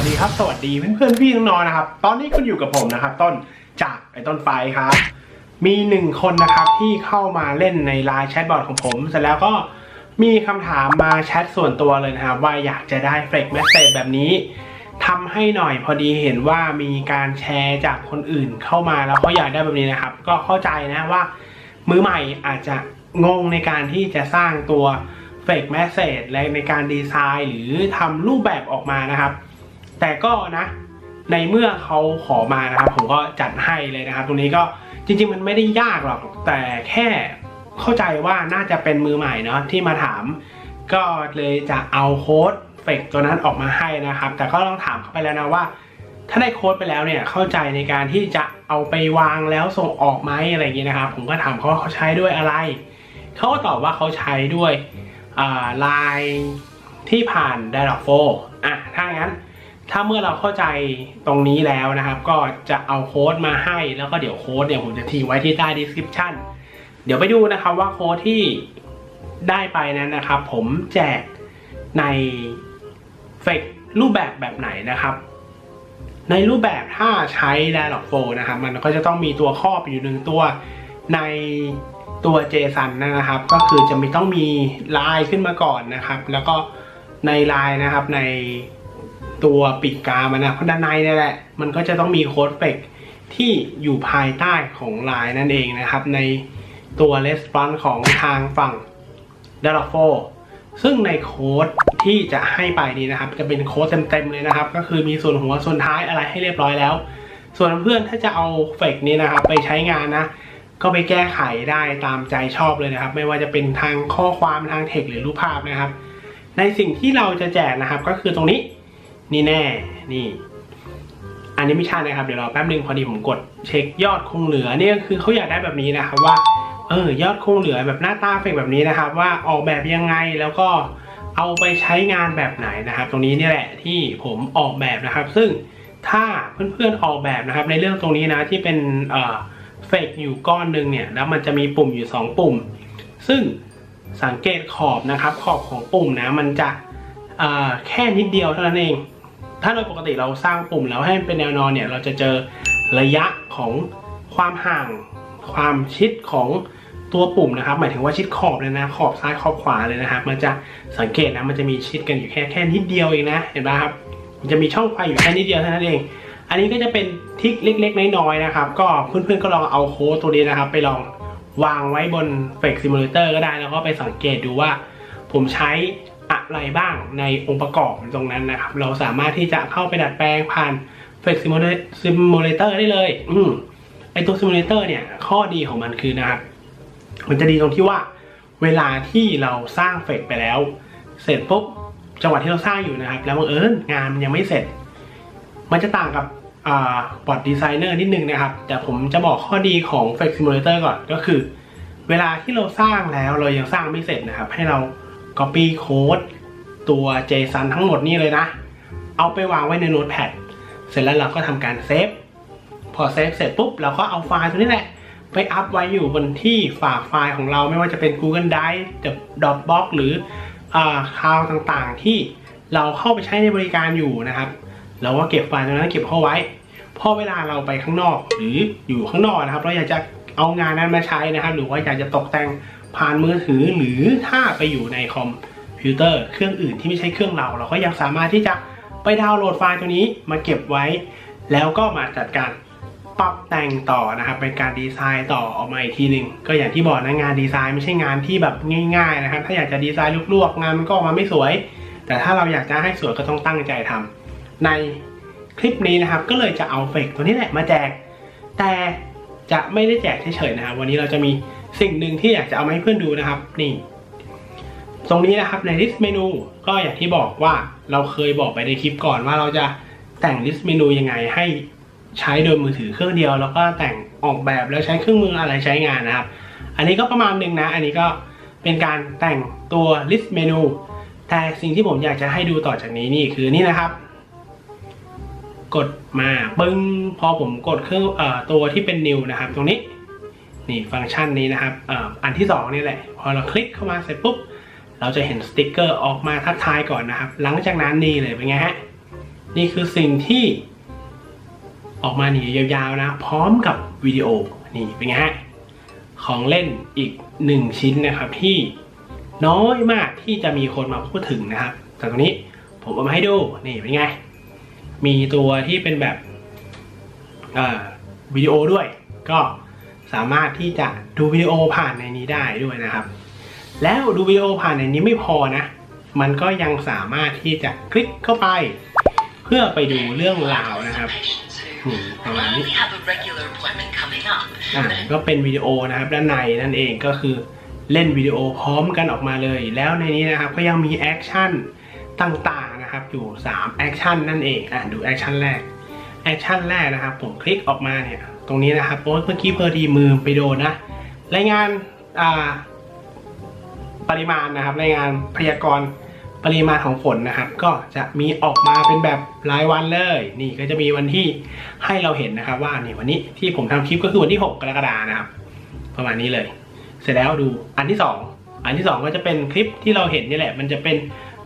วัสดีครับ สวัสดีเพื่อนๆพี่น้องนะครับ ตอนนี้คุณอยู่กับผมนะครับ ต้นจากไอต้นไฟครับ มีหนึ่งคนนะครับที่เข้ามาเล่นในไลน์แชทบอทของผมเสร็จแล้วก็มีคำถามมาแชทส่วนตัวเลยนะครับ ว่าอยากจะได้เฟกเมสเซจแบบนี้ทำให้หน่อยพอดีเห็นว่ามีการแชร์จากคนอื่นเข้ามาแล้วเขาอยากได้แบบนี้นะครับ ก็เข้าใจนะว่า มือใหม่อาจจะงงในการที่จะสร้างตัว fake message และในการดีไซน์ หรือทำรูปแบบออกมานะครับ แต่ก็นะ ในเมื่อเขาขอมานะครับ ผมก็จัดให้เลยนะครับ ตรงนี้ก็จริง ๆ มันไม่ได้ยากหรอก แต่แค่เข้าใจว่าน่าจะเป็นมือใหม่เนาะที่มาถาม ก็เลยจะเอาโค้ดเฟกตัวนั้นออกมาให้นะครับ แต่ก็ต้องถามเขาไปแล้วนะว่า ถ้าได้โค้ดไปแล้วเนี่ยเข้าใจในการที่จะเอาไปวางแล้วส่งออกไหมอะไรอย่างเงี้ยนะครับ ผมก็ถามเขาว่าเขาใช้ด้วยอะไรเขาก็ตอบว่าเขาใช้ด้วยไลน์ที่ผ่าน Dialog 4อะถ้างั้น ถ้าเมื่อเราเข้าใจตรงนี้แล้วนะครับ ก็จะเอาโค้ดมาให้แล้วก็เดี๋ยวโค้ดเนี่ยผมจะทิ้งไว้ที่ใต้ description เดี๋ยวไปดูนะครับว่าโค้ดที่ได้ไปนั้นนะครับ ผมแจกในเฟกรูปแบบแบบไหนนะครับ ในรูปแบบถ้าใช้ Dialog 4นะครับ มันก็จะต้องมีตัวครอบอยู่หนึ่งตัวในตัว JSON นะครับ ก็คือจะมีต้องมีลายขึ้นมาก่อนนะครับ แล้วก็ในลายนะครับใน ตัวปีกกามันนะเพราะด้านในนี่แหละ มันก็จะต้องมีโค้ดเฟกที่อยู่ภายใต้ของลายนั่นเองนะครับ ในตัว response ของทางฝั่ง Dialog 4ซึ่งในโค้ดที่จะให้ไปนี้นะครับ จะเป็นโค้ดเต็มๆเลยนะครับ ก็คือมีส่วนหัวส่วนท้ายอะไรให้เรียบร้อยแล้ว ส่วนเพื่อนถ้าจะเอาเฟกนี้นะครับ ไปใช้งานนะ ก็ไปแก้ไขได้ตามใจชอบเลยนะครับ ไม่ว่าจะเป็นทางข้อความทางเทคหรือรูปภาพนะครับ ในสิ่งที่เราจะแจกนะครับก็คือตรงนี้ นี่แน่ นี่ อันนี้ไม่ใช่นะครับ เดี๋ยวรอแป๊บนึงพอดีผมกดเช็คยอดคงเหลือเนี่ยคือเขาอยากได้แบบนี้นะครับว่า เออยอดคงเหลือแบบหน้าตาเฟกแบบนี้นะครับ ว่าออกแบบยังไงแล้วก็เอาไปใช้งานแบบไหนนะครับ ตรงนี้นี่แหละที่ผมออกแบบนะครับ ซึ่งถ้าเพื่อนๆออกแบบนะครับ ในเรื่องตรงนี้นะที่เป็นเอ่อเฟกอยู่ก้อนหนึ่งเนี่ยแล้วมันจะมีปุ่มอยู่ 2 ปุ่ม ซึ่งสังเกตขอบนะครับ ขอบของปุ่มนะมันจะแค่นิดเดียวเท่านั้นเอง ถ้าโดยปกติเราสร้างปุ่มแล้วให้มันเป็นแนวนอนเนี่ย เราจะเจอระยะของความห่าง ความชิดของตัวปุ่มนะครับ หมายถึงว่าชิดขอบเลยนะ ขอบซ้ายขอบขวาเลยนะครับ มันจะสังเกตนะ มันจะมีชิดกันอยู่แค่แค่นิดเดียวเองนะ เห็นไหมครับ มันจะมีช่องไฟอยู่แค่นิดเดียวเท่านั้นเอง อันนี้ก็จะเป็นทริคเล็ก ๆ น้อยๆนะครับ ก็เพื่อนๆก็ลองเอาโค้ดตัวนี้นะครับ ไปลองวางไว้บน Fake Simulator ก็ได้ แล้วก็ไปสังเกตดูว่าผมใช้ อะไรบ้างในองค์ประกอบตรงนั้นนะครับ เราสามารถที่จะเข้าไปดัดแปลงผ่าน Fake Simulator ได้เลย อืมไอตัว Simulator เนี่ย ข้อดีของมันคือนะครับ มันจะดีตรงที่ว่า เวลาที่เราสร้างเฟกไปแล้ว เสร็จปุ๊บจังหวะที่เราสร้างอยู่นะครับ แล้วบังเอิญงานมันยังไม่เสร็จ มันจะต่างกับบอร์ดดีไซเนอร์นิดนึงนะครับ แต่ผมจะบอกข้อดีของ Fake Simulator ก่อนก็คือ เวลาที่เราสร้างแล้วเรายังสร้างไม่เสร็จนะครับ ให้เรา Copy Code ตัว JSON ทั้งหมดนี่เลยนะ เอาไปวางไว้ใน Notepad เสร็จแล้วเราก็ทำการเซฟ พอเซฟเสร็จปุ๊บเราก็เอาไฟล์ตัวนี้แหละ ไปอัพไว้อยู่บนที่ฝากไฟล์ของเราไม่ว่าจะเป็น Google Drive Dropbox หรือคลาวต่างๆ ที่เราเข้าไปใช้ในบริการอยู่นะครับ เราก็เก็บไฟล์ตรงนั้นเก็บเข้าไว้ พอเวลาเราไปข้างนอกหรืออยู่ข้างนอกนะครับ เราอยากจะเอางานนั้นมาใช้นะครับ หรือว่าอยากจะตกแต่งผ่านมือถือหรือถ้าไปอยู่ในคอม พิวเตอร์เครื่องอื่นที่ไม่ใช่เครื่องเรา เราก็ยังสามารถที่จะไปดาวน์โหลดไฟล์ตัวนี้มาเก็บไว้ แล้วก็มาจัดการปรับแต่งต่อนะครับเป็นการดีไซน์ต่อออกมาอีกทีหนึ่งก็อย่างที่บอกนะงานดีไซน์ไม่ใช่งานที่แบบง่ายๆนะครับถ้าอยากจะดีไซน์ลวกๆงานมันก็ออกมาไม่สวย แต่ถ้าเราอยากจะให้สวยก็ต้องตั้งใจทำในคลิปนี้นะครับก็เลยจะเอาเฟกตัวนี้แหละมาแจก แต่จะไม่ได้แจกเฉยๆนะครับวันนี้เราจะมีสิ่งหนึ่งที่อยากจะเอามาให้เพื่อนดูนะครับนี่ ตรงนี้นะครับใน list เมนูก็อย่างที่บอกว่าเราเคยบอกไปในคลิปก่อนว่าเราจะแต่ง list เมนูยังไงให้ใช้โดยมือถือเครื่องเดียว แล้วก็แต่งออกแบบแล้วใช้เครื่องมืออะไรใช้งานนะครับ อันนี้ก็ประมาณหนึ่งนะ อันนี้ก็เป็นการแต่งตัว list เมนู แต่สิ่งที่ผมอยากจะให้ดูต่อจากนี้นี่คือนี่นะครับ กดมาปึ้งพอผมกดเครื่องเอ่อตัวที่เป็น new นะครับ ตรงนี้นี่ฟังก์ชันนี้นะครับอออันที่สองนี่แหละ พอเราคลิกเข้ามาเสร็จปุ๊บ เราจะเห็นสติกเกอร์ออกมาทักทายก่อนนะครับ หลังจากนั้นนี่เลยเป็นไงฮะ นี่คือสิ่งที่ ออกมาหนียาวๆนะ พร้อมกับวิดีโอนี่เป็นไงฮะ ของเล่นอีกหนึ่งชิ้นนะครับที่น้อยมากที่จะมีคนมาพูดถึงนะครับ แต่ตรงนี้ผมเอามาให้ดูนี่เป็นไง มีตัวที่เป็นแบบวิดีโอด้วย ก็สามารถที่จะดูวิดีโอผ่านในนี้ได้ด้วยนะครับ แล้วดูวิดีโอผ่านในนี้ไม่พอนะ มันก็ยังสามารถที่จะคลิกเข้าไป เพื่อไปดูเรื่องราวนะครับ Patients who อืมประมาณ will นี้ only have a regular appointment coming up. อ่าก็เป็นวิดีโอนะครับด้านในนั่นเองก็คือเล่นวิดีโอพร้อมกันออกมาเลย แล้วในนี้นะครับก็ยังมีแอคชั่นต่างๆนะครับอยู่3แอคชั่นนั่นเองอะดูแอคชั่นแรกแอคชั่นแรกนะครับผมคลิกออกมาเนี่ยตรงนี้นะครับโอ้ยเมื่อกี้เพอดีมือไปโดนนะรายงานอ่า ปริมาณนะครับรายงานพยากรณ์ปริมาณของฝนนะครับ ก็จะมีออกมาเป็นแบบรายวันเลย นี่ก็จะมีวันที่ให้เราเห็นนะครับว่านี่วันนี้ที่ผมทำคลิปก็คือวันที่ 6 กรกฎานะครับ ประมาณนี้เลย เสร็จแล้วดูอันที่ 2 อันที่ 2 ก็จะเป็นคลิปที่เราเห็นนี่แหละ มันจะเป็น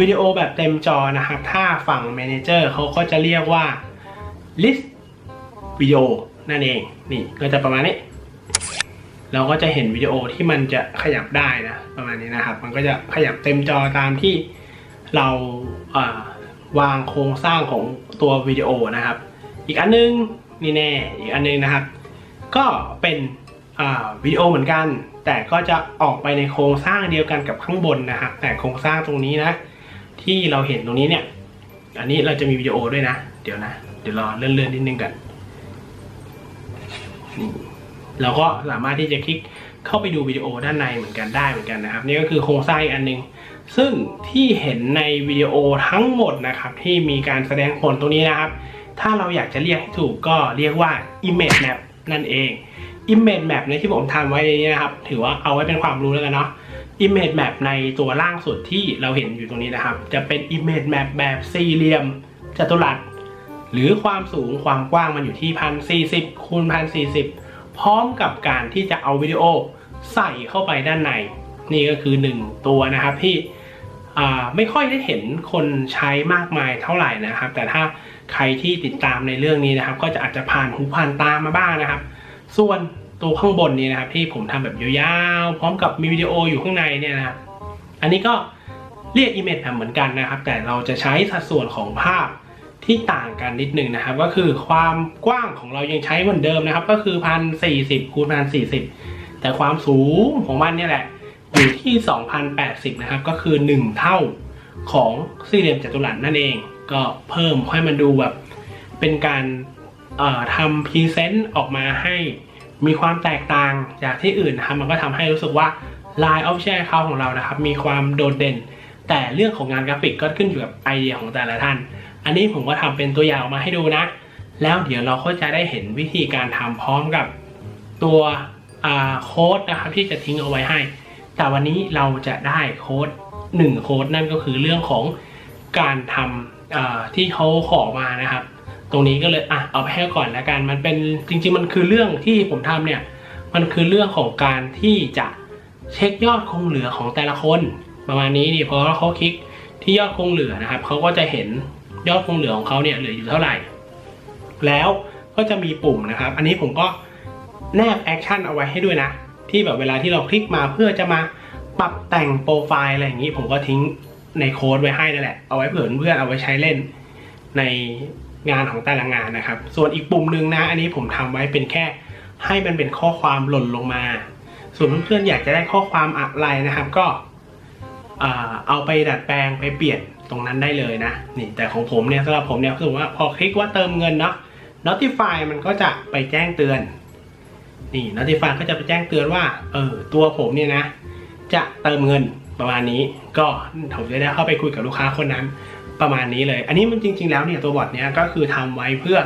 วิดีโอแบบเต็มจอนะครับ ถ้าฝั่ง Manager เขาก็จะเรียกว่า list วิดีโอนั่นเอง นี่ก็จะประมาณนี้ เราก็จะเห็นวิดีโอที่มันจะขยับได้นะประมาณนี้นะครับ มันก็จะขยับเต็มจอตามที่เราาวางโครงสร้างของตัววิดีโอนะครับ อีกอันนึงนี่แน่อีกอันนึงนะครับ ก็เป็นวิดีโอเหมือนกัน แต่ก็จะออกไปในโครงสร้างเดียวกันกับข้างบนนะครับ แต่โครงสร้างตรงนี้นะ ที่เราเห็นตรงนี้เนี่ย อันนี้เราจะมีวิดีโอด้วยนะ เดี๋ยวนะ เดี๋ยวรอเลื่อนๆนิดนึงกันนี่ เราก็สามารถที่จะคลิกเข้าไปดูวิดีโอด้านในเหมือนกันได้เหมือนกันนะครับ นี่ก็คือโครงสร้างอีกอันหนึง ซึ่งที่เห็นในวิดีโอทั้งหมดนะครับ ที่มีการแสดงผลตรงนี้นะครับ ถ้าเราอยากจะเรียกให้ถูกก็เรียกว่า image map นั่นเอง image map ในที่ผมทำไว้ในนี้นะครับ ถือว่าเอาไว้เป็นความรู้แล้วกันเนาะ image map ในตัวล่างสุดที่เราเห็นอยู่ตรงนี้นะครับ จะเป็น image map แบบสี่เหลี่ยมจัตุรัส หรือความสูงความกว้างมันอยู่ที่พันสี่สิบคูณพันสี่สิบ พร้อมกับการที่จะเอาวิดีโอใส่เข้าไปด้านใน นี่ก็คือหนึ่งตัวนะครับที่ไม่ค่อยได้เห็นคนใช้มากมายเท่าไหร่นะครับ แต่ถ้าใครที่ติดตามในเรื่องนี้นะครับ ก็จะอาจจะผ่านหูผ่านตามาบ้างนะครับ ส่วนตัวข้างบนนี้นะครับ ที่ผมทำแบบยาวๆพร้อมกับมีวิดีโออยู่ข้างในเนี่ยนะครับอันนี้ก็เรียก image map เหมือนกันนะครับ แต่เราจะใช้สัดส่วนของภาพ ที่ต่างกันนิดหนึ่งนะครับ ก็คือความกว้างของเรายังใช้เหมือนเดิมนะครับ ก็คือพันสี่สิบคูณพันสี่สิบแต่ความสูงของมันเนี่ยแหละอยู่ที่2080นะครับ ก็คือ 1 เท่าของสี่เหลี่ยมจัตุรัสนั่นเอง ก็เพิ่มให้มันดูแบบ เป็นการทำพรีเซนต์ออกมาให้มีความแตกต่างจากที่อื่นนะครับ มันก็ทำให้รู้สึกว่า Line Official Account ของเรานะครับ มีความโดดเด่น แต่เรื่องของงานกราฟิกก็ขึ้นอยู่กับไอเดียของแต่ละท่าน อันนี้ผมก็ทำเป็นตัวอย่างออกมาให้ดูนะ แล้วเดี๋ยวเราก็จะได้เห็นวิธีการทำพร้อมกับตัวโค้ดนะครับที่จะทิ้งเอาไว้ให้ แต่วันนี้เราจะได้โค้ดหนึ่งโค้ดนั่นก็คือเรื่องของการทำที่เขาขอมานะครับ ตรงนี้ก็เลยอะเอาไปให้ก่อนแล้วกัน มันเป็นจริง ๆ มันคือเรื่องที่ผมทำเนี่ย มันคือเรื่องของการที่จะเช็คยอดคงเหลือของแต่ละคน ประมาณนี้นี่พอเขาคลิกที่ยอดคงเหลือนะครับเขาก็จะเห็น ยอดคงเหลือของเขาเนี่ยเหลืออยู่เท่าไหร่ แล้วก็จะมีปุ่มนะครับ อันนี้ผมก็แนบแอคชั่นเอาไว้ให้ด้วยนะ ที่แบบเวลาที่เราคลิกมาเพื่อจะมาปรับแต่งโปรไฟล์อะไรอย่างนี้ ผมก็ทิ้งในโค้ดไว้ให้นั่นแหละ เอาไว้เผื่อเพื่อนเอาไว้ใช้เล่นในงานของแต่ละงานนะครับ ส่วนอีกปุ่มหนึ่งนะ อันนี้ผมทำไว้เป็นแค่ให้มันเป็นข้อความหล่นลงมา ส่วนเพื่อนๆอยากจะได้ข้อความอะไรนะครับ ก็ เอาไปดัดแปลงไปเปลี่ยนตรงนั้นได้เลยนะนี่แต่ของผมเนี่ยสำหรับผมเนี่ยสมมติว่าพอคลิกว่าเติมเงินเนาะ notify มันก็จะไปแจ้งเตือน นี่ notify ก็จะไปแจ้งเตือนว่าเออตัวผมเนี่ยนะ จะเติมเงินประมาณนี้ ก็ผมจะได้เข้าไปคุยกับลูกค้าคนนั้นประมาณนี้เลย อันนี้มันจริง ๆ แล้วเนี่ยตัวบอทเนี้ยก็คือทำไว้เพื่อ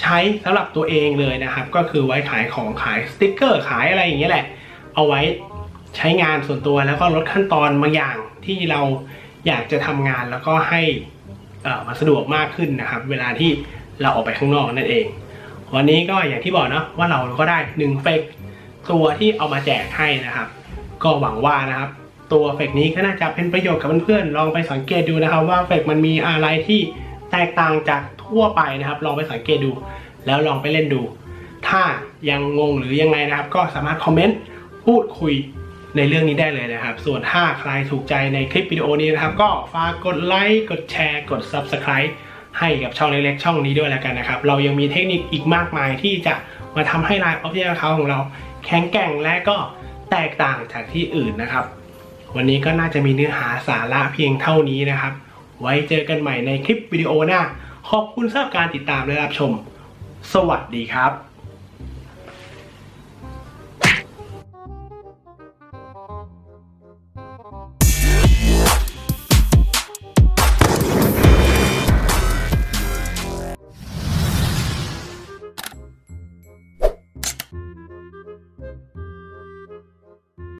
ใช้สำหรับตัวเองเลยนะครับ ก็คือไว้ขายของขายสติกเกอร์ขายอะไรอย่างเงี้ยแหละ เอาไว้ใช้งานส่วนตัวแล้วก็ลดขั้นตอนบางอย่าง ที่เราอยากจะทำงานแล้วก็ให้มาสะดวกมากขึ้นนะครับ เวลาที่เราออกไปข้างนอกนั่นเอง วันนี้ก็อย่างที่บอกเนาะว่าเราก็ได้หนึ่งเฟกตัวที่เอามาแจกให้นะครับ ก็หวังว่านะครับ ตัวเฟกนี้ก็น่าจะเป็นประโยชน์กับเพื่อนๆลองไปสังเกตดูนะครับ ว่าเฟกมันมีอะไรที่แตกต่างจากทั่วไปนะครับ ลองไปสังเกตดู แล้วลองไปเล่นดู ถ้ายังงงหรือยังไงนะครับ ก็สามารถคอมเมนต์พูดคุย ในเรื่องนี้ได้เลยนะครับ ส่วนถ้าใครถูกใจในคลิปวิดีโอนี้นะครับ ก็ฝากกดไลค์กดแชร์ กด Subscribe ให้กับช่องเล็กๆช่องนี้ด้วยแล้วกันนะครับ เรายังมีเทคนิคอีกมากมายที่จะมาทำให้ Line Official Account ของเรา แข็งแกร่งและก็แตกต่างจากที่อื่นนะครับ วันนี้ก็น่าจะมีเนื้อหาสาระเพียงเท่านี้นะครับ ไว้เจอกันใหม่ในคลิปวิดีโอหน้า ขอบคุณสำหรับการติดตามและรับชม สวัสดีครับ